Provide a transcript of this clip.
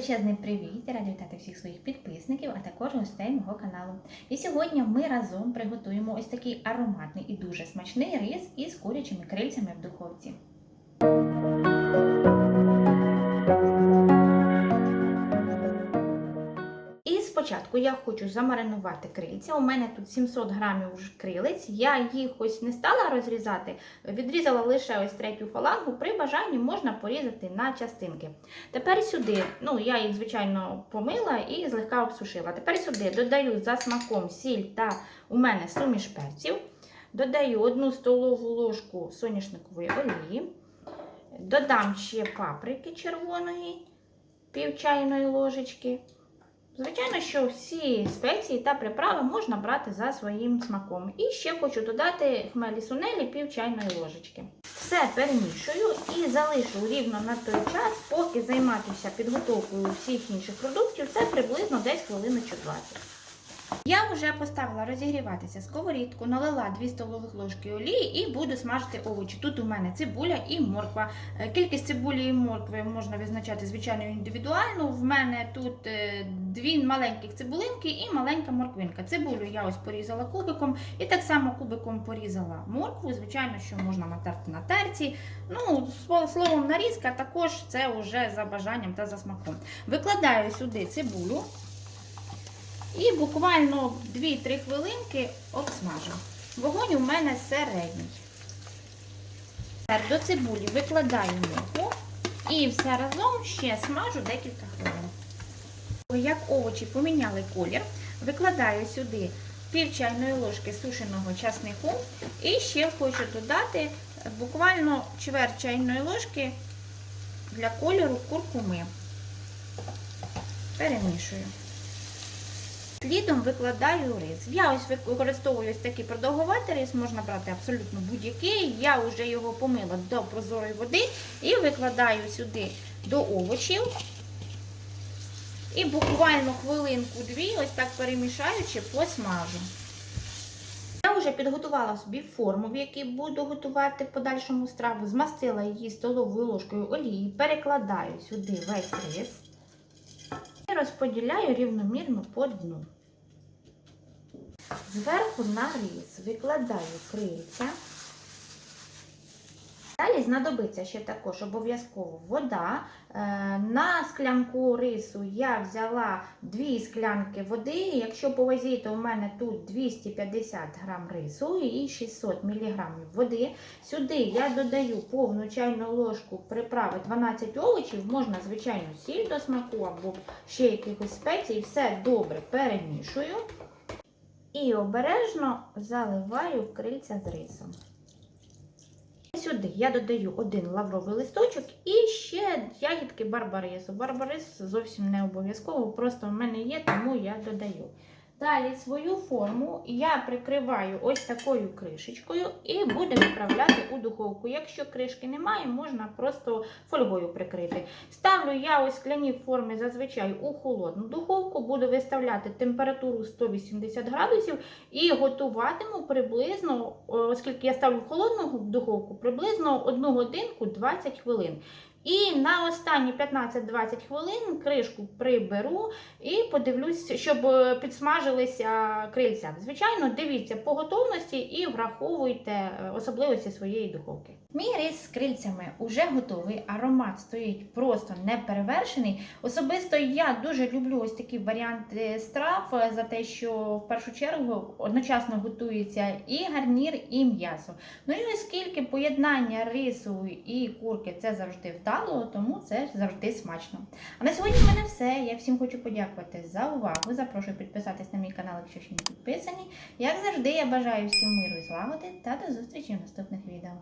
Величезний привіт! Раді вітати всіх своїх підписників, а також гостей мого каналу. І сьогодні ми разом приготуємо ось такий ароматний і дуже смачний рис із курячими крильцями в духовці. Спочатку я хочу замаринувати крильця. У мене тут 700 грамів крилець. Я їх ось не стала розрізати, відрізала лише ось третю фалангу. При бажанні можна порізати на частинки. Тепер сюди, ну я їх, звичайно, помила і злегка обсушила. Тепер сюди додаю за смаком сіль та у мене суміш перців. Додаю 1 столову ложку соняшникової олії. Додам ще паприки червоної, пів чайної ложечки. Звичайно, що всі спеції та приправи можна брати за своїм смаком. І ще хочу додати хмелі сунелі пів чайної ложечки. Все перемішую і залишу рівно на той час, поки займатися підготовкою всіх інших продуктів, це приблизно десь чи 20. Я вже поставила розігріватися сковорідку, налила 2 столових ложки олії і буду смажити овочі. Тут у мене цибуля і морква. Е, Кількість цибулі і моркви можна визначати, звичайно, індивідуально. В мене тут е, дві маленьких цибулинки і маленька морквинка. Цибулю я ось порізала кубиком і так само кубиком порізала моркву. Звичайно, що можна натерти на терці. Ну, словом, нарізка також це вже за бажанням та за смаком. Викладаю сюди цибулю. І буквально 2-3 хвилинки обсмажу. Вогонь у мене середній. Тепер до цибулі викладаю муку і все разом ще смажу декілька хвилин. Як овочі поміняли колір, викладаю сюди пів чайної ложки сушеного часнику і ще хочу додати буквально чверть чайної ложки для кольору куркуми. Перемішую. Слідом викладаю рис. Я ось використовую ось такий продовгуватий рис, можна брати абсолютно будь-який. Я вже його помила до прозорої води і викладаю сюди до овочів. І буквально хвилинку-дві, ось так перемішаючи, посмажу. Я вже підготувала собі форму, в якій буду готувати подальшому страву. Змастила її столовою ложкою олії, перекладаю сюди весь рис. І розподіляю рівномірно по дну. Зверху на рис викладаю крильця. Далі знадобиться ще також обов'язково вода. Е, На склянку рису я взяла 2 склянки води. Якщо по вазі, то в мене тут 250 грам рису і 600 мг води. Сюди я додаю повну чайну ложку приправи 12 овочів, можна, звичайно, сіль до смаку або ще якихось спецій. Все добре перемішую. І обережно заливаю крильця з рисом. Сюди я додаю один лавровий листочок і ще ягідки барбарису. Барбарис зовсім не обов'язково, просто в мене є, тому я додаю. Далі свою форму я прикриваю ось такою кришечкою і буду відправляти у духовку. Якщо кришки немає, можна просто фольгою прикрити. Ставлю я ось скляні форми зазвичай у холодну духовку, буду виставляти температуру 180 градусів і готуватиму приблизно, оскільки я ставлю в холодну духовку, приблизно 1 годинку 20 хвилин. І на останні 15-20 хвилин кришку приберу і подивлюсь, щоб підсмажилися крильця. Звичайно, дивіться по готовності і враховуйте особливості своєї духовки. Мій рис з крильцями вже готовий, аромат стоїть просто неперевершений. Особисто я дуже люблю ось такі варіанти страв за те, що в першу чергу одночасно готується і гарнір, і м'ясо. Ну і оскільки поєднання рису і курки це завжди вдало, тому це завжди смачно. А на сьогодні в мене все. Я всім хочу подякувати за увагу. Запрошую підписатись на мій канал, якщо ще не підписані. Як завжди, я бажаю всім миру і злагоди та до зустрічі в наступних відео.